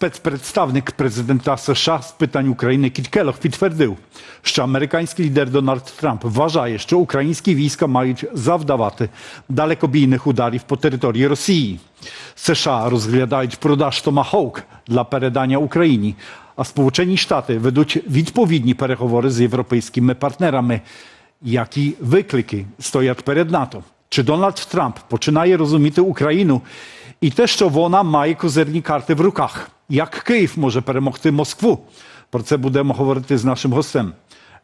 Спецпредставник президента США з питань України Кіт Келох підтвердив, що американський лідер Дональд Трамп вважає, що українські війська мають завдавати далекобійних ударів по території Росії. США розглядають продаж Томахоук для передання Україні, а Сполучені Штати ведуть відповідні переговори з європейськими партнерами. Які виклики стоять перед НАТО? Чи Дональд Трамп починає розуміти Україну і те, що вона має козирні карти в руках? Як Київ може перемогти Москву? Про це будемо говорити з нашим гостем,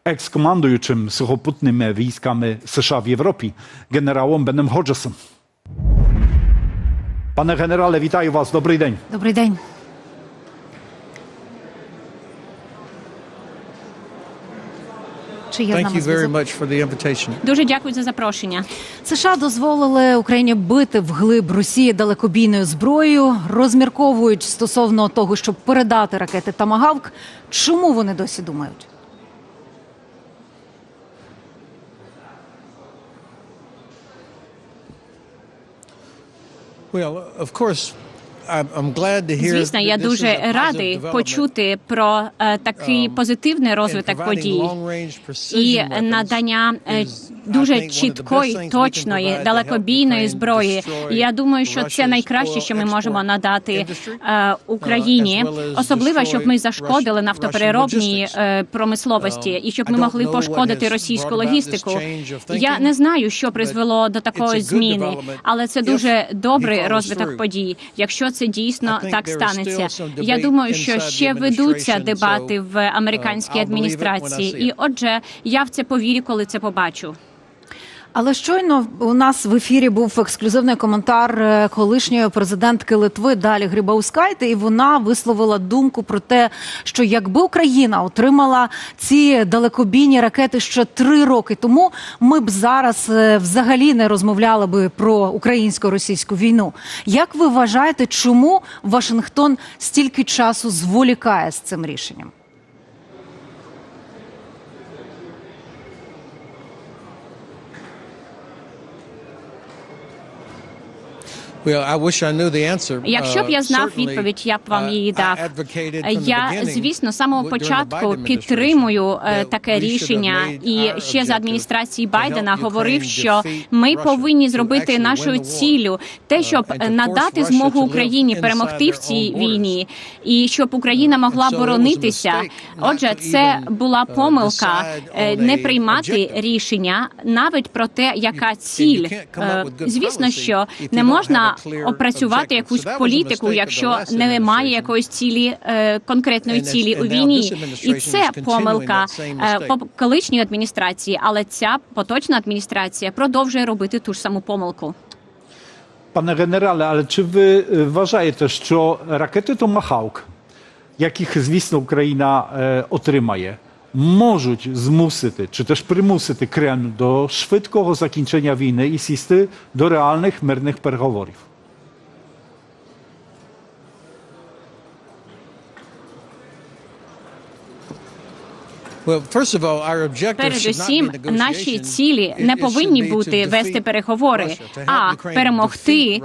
екс-командуючим сухопутними військами США в Європі, генералом Беном Ходжесом. Пане генерале, вітаю вас. Добрий день. Добрий день. Чи є з нами you very зв'язок? much for the invitation. Дуже дякую за запрошення. США дозволили Україні бити вглиб Росії далекобійною зброєю, розмірковують стосовно того, щоб передати ракети Тамагавк. Чому вони досі думають? Well, of course, Звісно, я дуже радий почути про е, такий позитивний розвиток подій. і надання е, дуже чіткої, точної, далекобійної зброї. я думаю, що це найкраще, що ми можемо надати е, Україні, well as особливо щоб ми зашкодили нафтопереробній промисловості, і щоб ми могли пошкодити російську логістику. Я не знаю, що призвело до такої зміни, але це дуже добрий розвиток подій, якщо це дійсно так станеться. Я думаю, що ще ведуться дебати в американській uh, I адміністрації, і отже, я в це повірю, коли це побачу. Але щойно у нас в ефірі був ексклюзивний коментар е, колишньої президентки Литви Далі Грибаускайте, і вона висловила думку про те, що якби Україна отримала ці далекобійні ракети ще три роки тому, ми б зараз е, взагалі не розмовляли би про українсько-російську війну. Як ви вважаєте, чому Вашингтон стільки часу зволікає з цим рішенням? Well, I wish I knew the answer. Якщо б я Uh, знав відповідь, я б вам uh, її дав. Я, звісно, з самого початку підтримую е, таке рішення, і ще з objective адміністрації Байдена говорив, що ми повинні зробити нашою ціллю те, uh, щоб надати змогу Україні перемогти в цій війні, і щоб Україна могла боронитися. Отже, це була uh, помилка е, не приймати рішення навіть про те, яка ціль. Е, Звісно, що не можна опрацювати якусь політику, якщо немає якоїсь цілі е, конкретної цілі у війні. І це помилка е, колишньої адміністрації, але ця поточна адміністрація продовжує робити ту ж саму помилку. Пане генерале, але чи ви е, вважаєте, що ракети Томахавк, яких, звісно, Україна отримає, можуть змусити чи теж примусити Кремль до швидкого закінчення війни і сісти до реальних мирних переговорів? Передусім, наші цілі не повинні бути вести переговори, а перемогти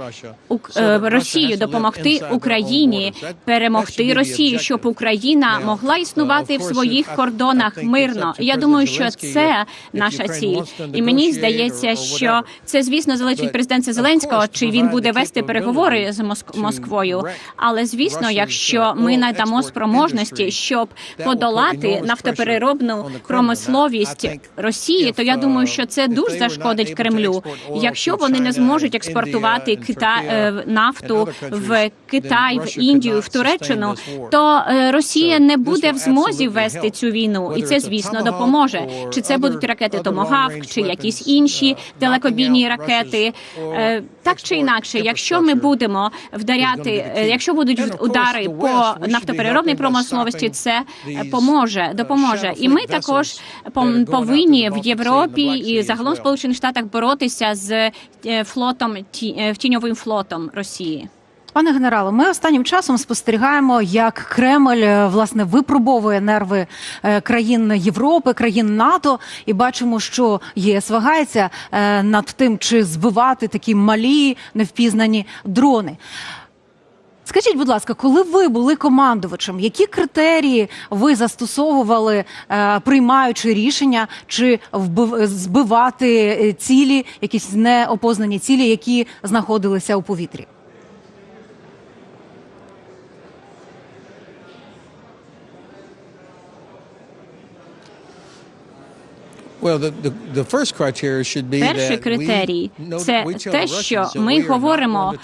е, Росію, допомогти Україні перемогти Росію, щоб Україна могла uh, існувати в своїх кордонах мирно. Я думаю, що це наша ціль. І мені здається, що це, звісно, залежить від президента Зеленського, чи він буде вести переговори з Москвою. Але звісно, якщо uh, ми надамо спроможності, щоб подолати enormous Kremlin. промисловість Росії, то я думаю, що це дуже зашкодить Кремлю. Якщо вони не зможуть експортувати Кита е, нафту в Китай, в Індію, в Туреччину, то е, Росія не буде в змозі вести цю війну, і це звісно допоможе. Чи це будуть ракети other чи якісь інші uh, далекобійні ракети. Е, Так чи інакше, якщо ми будемо вдаряти, якщо будуть удари по нафтопереробній промисловості, це поможе, uh, допоможе. І ми також going повинні в Європі і загалом в. Сполучених Штатах боротися з е, флотом е, тіньовим флотом Росії. Пане генерале, ми останнім часом спостерігаємо, як Кремль е, власне випробовує нерви е, країн Європи, країн НАТО, і бачимо, що ЄС вагається е, над тим, чи збивати такі малі невпізнані дрони. Скажіть, будь ласка, коли ви були командувачем, які критерії ви застосовували, е, приймаючи рішення, чи вбив- збивати е, цілі, якісь неопознані цілі, які знаходилися у повітрі? Перший критерій це те, що ми говоримо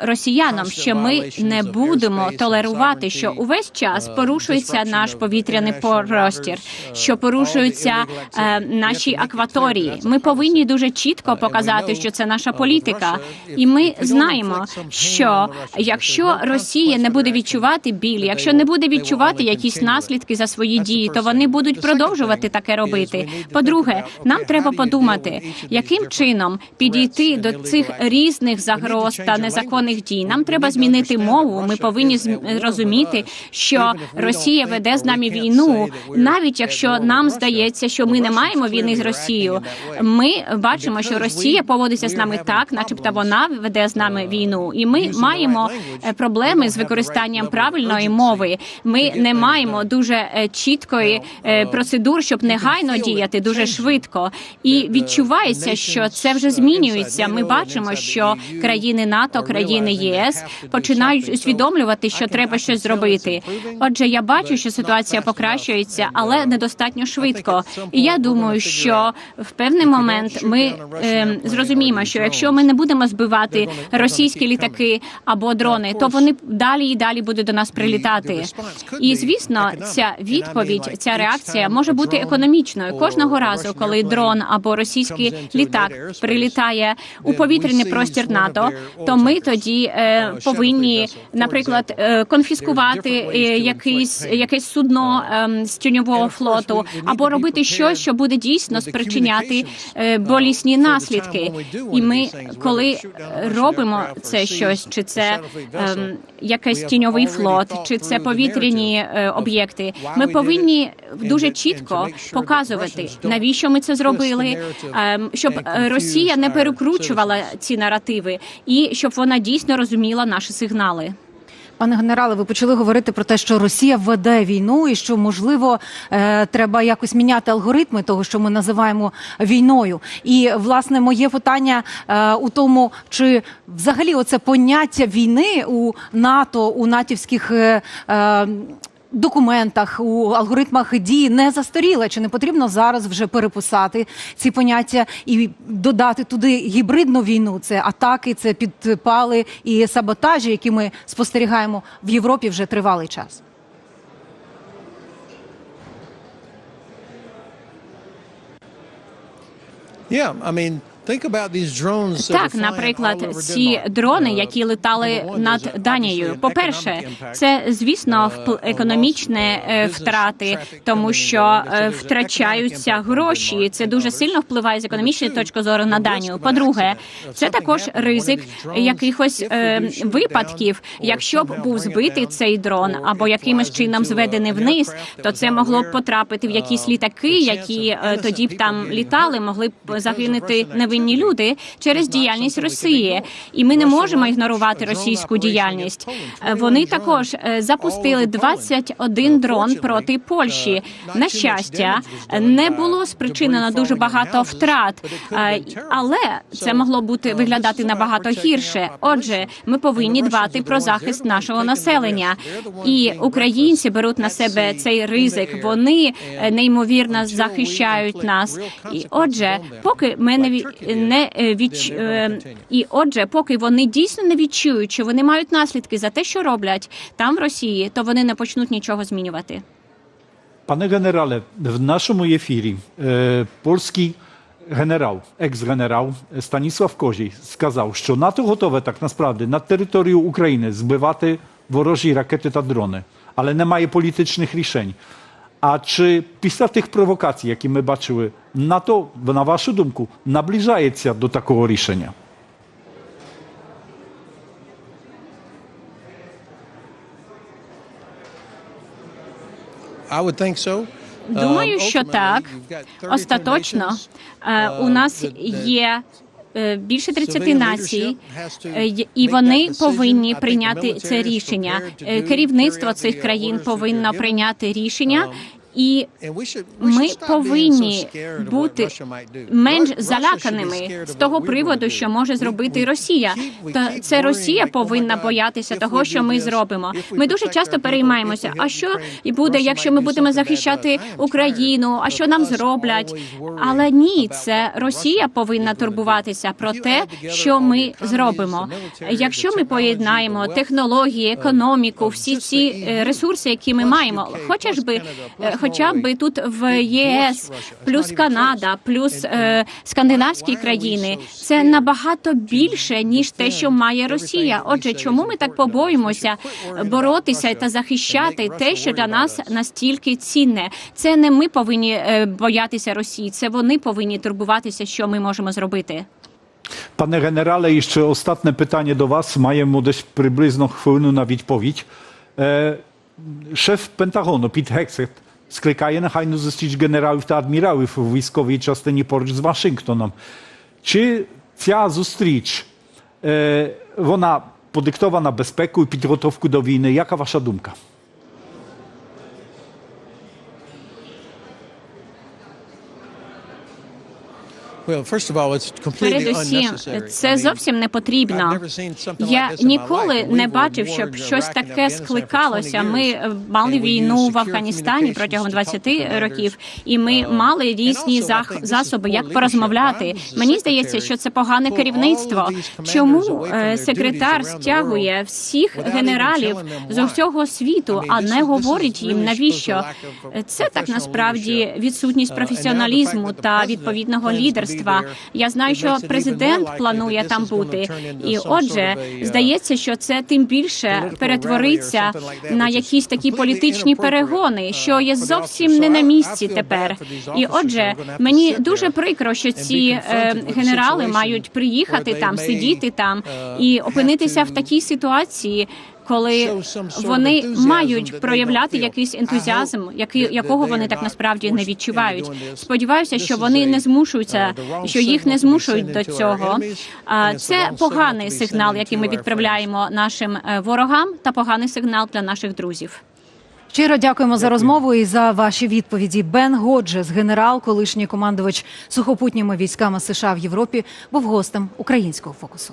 росіянам, що ми не будемо толерувати, що увесь час uh, порушується наш повітряний простір, uh, що порушуються е, наші акваторії. Ми повинні дуже чітко показати, що це наша політика, і ми знаємо, що якщо Росія не буде відчувати біль, якщо не буде відчувати якісь наслідки за свої дії, то вони будуть продовжувати таке робити. По-друге, нам треба подумати, яким чином підійти до цих різних загроз та незаконних дій. Нам треба змінити мову. Ми повинні розуміти, що Росія веде з нами війну, навіть якщо нам здається, що ми не маємо війни з Росією. Ми бачимо, що Росія поводиться з нами так, начебто вона веде з нами війну, і ми маємо е, проблеми з використанням правильної мови. Ми не маємо дуже е, чіткої е, процедур, щоб негайно діяти. Дуже швидко. І відчувається, що це вже змінюється. Ми бачимо, що країни НАТО, країни єС починають усвідомлювати, що треба щось зробити. Отже, я бачу, що ситуація покращується, але недостатньо швидко. І я думаю, що в певний момент ми е, зрозуміємо, що якщо ми не будемо збивати російські літаки або дрони, то вони далі і далі будуть до нас прилітати. І звісно, ця відповідь, ця реакція може бути економічною кожного разу, коли дрон або російський літак прилітає у повітряний простір НАТО, то ми тоді е, повинні, наприклад, е, конфіскувати е, якийсь якесь судно е, з тіньового флоту, або робити щось, що буде дійсно спричиняти е, болісні наслідки. І ми, коли робимо це щось, чи це е, якийсь тіньовий флот, чи це повітряні е, об'єкти, ми повинні дуже чітко показувати, навіщо ми це зробили, е, щоб е, Росія не перекручувала ці наративи, і щоб вона дійсно розуміла наші сигнали. Пане генерале, ви почали говорити про те, що Росія веде війну, і що можливо е, треба якось міняти алгоритми того, що ми називаємо війною. І власне моє питання е, у тому, чи взагалі оце поняття війни у НАТО, у натівських. Документах у алгоритмах дії не застаріла. Чи не потрібно зараз вже переписати ці поняття і додати туди гібридну війну? Це атаки, це підпали і саботажі, які ми спостерігаємо в Європі вже тривалий час. Yeah, I mean, Так, наприклад, ці дрони, Uh, які летали one, над Данією. economic impact. це звісно Uh, е, uh, втрати, тому що е, втрачаються гроші. Це дуже сильно впливає з економічної точки зору на Данію. accident. If це також ризик якихось е, випадків. Якщо б був збитий цей дрон, або якимось чином зведений вниз, то це могло б потрапити в якісь uh, літаки, які е, тоді б там літали, могли б загинути невинні activity люди через діяльність Росії, і ми не можемо ігнорувати російську діяльність. Е, Вони 21 також е, запустили all over Poland. 21 дрон проти Польщі. uh, На щастя, не було спричинено дуже багато втрат, Е, але це могло бути uh, виглядати набагато гірше. Отже, ми повинні дбати про захист нашого населення. І українці беруть на себе цей ризик. Вони е, неймовірно захищають нас. І отже, поки ми не не е, відч... е, і отже, поки вони дійсно не відчують, що вони мають наслідки за те, що роблять там в Росії, то вони не почнуть нічого змінювати. Panie generale, w naszym efirze e, polski generał, eks-generał Stanisław Koziej сказав, що НАТО готове так насправді на територію України збивати ворожі ракети та дрони, але немає політичних рішень. А чи після тих провокацій, які ми бачили, НАТО, на вашу думку, наближається до такого рішення? I would think so. Думаю, Um, що так. you've got 32 Остаточно е, у uh, нас that- that є е, більше 30 націй, е, і вони повинні прийняти це рішення. Керівництво цих країн повинно прийняти рішення. Um, І ми повинні бути менш заляканими з того приводу, що може зробити Росія. Та це Росія oh повинна боятися того, що ми зробимо. Ми дуже часто переймаємося. А що і буде, якщо ми будемо захищати Україну? А що нам зроблять? Але ні, це Росія повинна турбуватися про те, що ми зробимо. Якщо ми поєднаємо технології, економіку, всі ці е, ресурси, які ми маємо, plus би е, хоча б тут в ЄС, плюс Канада, плюс е, скандинавські країни, це набагато більше ніж те, що має Росія. Отже, чому ми так побоїмося боротися та захищати те, що для нас настільки цінне? Це не ми повинні е, боятися Росії, це вони повинні турбуватися, що ми можемо зробити. Panie generale, jeszcze ostatnie pytanie do Was. Маємо десь приблизно хвилину на відповідь. Е, шеф Пентагону Піт Гексет скликає негайну зустріч генералів та адміралів у військовій частині поруч з Вашингтоном. Чи ця зустріч, е, вона подиктована безпекою, підготовкою до війни? Яка ваша думка? Передусім, це зовсім не потрібно. Я ніколи не бачив, щоб щось таке скликалося. 20 Ми е, мали війну в Афганістані протягом to talk to 20 commanders. років, і ми Uh, мали різні засоби, як порозмовляти. Мені здається, що це погане керівництво. Чому е, секретар стягує всіх генералів з усього світу, а не говорить їм навіщо? uh, Це так насправді відсутність Uh, професіоналізму та відповідного лідерства. There, Я знаю, що президент планує там бути, і отже, uh, здається, що це тим більше перетвориться на якісь такі політичні перегони, uh, що є зовсім не на місці тепер. І отже, мені дуже прикро, що ці е, генерали мають приїхати там, сидіти там uh, і опинитися в такій ситуації. Коли вони мають проявляти якийсь ентузіазм, який якого вони так насправді не відчувають. Сподіваюся, що вони не змушуються, uh, що їх не змушують до цього. Це поганий сигнал, який ми відправляємо нашим е, ворогам, та поганий сигнал для наших друзів. Щиро дякуємо за розмову і за ваші відповіді. Бен Годжес, генерал, колишній командувач сухопутніми військами США в Європі, був гостем українського фокусу.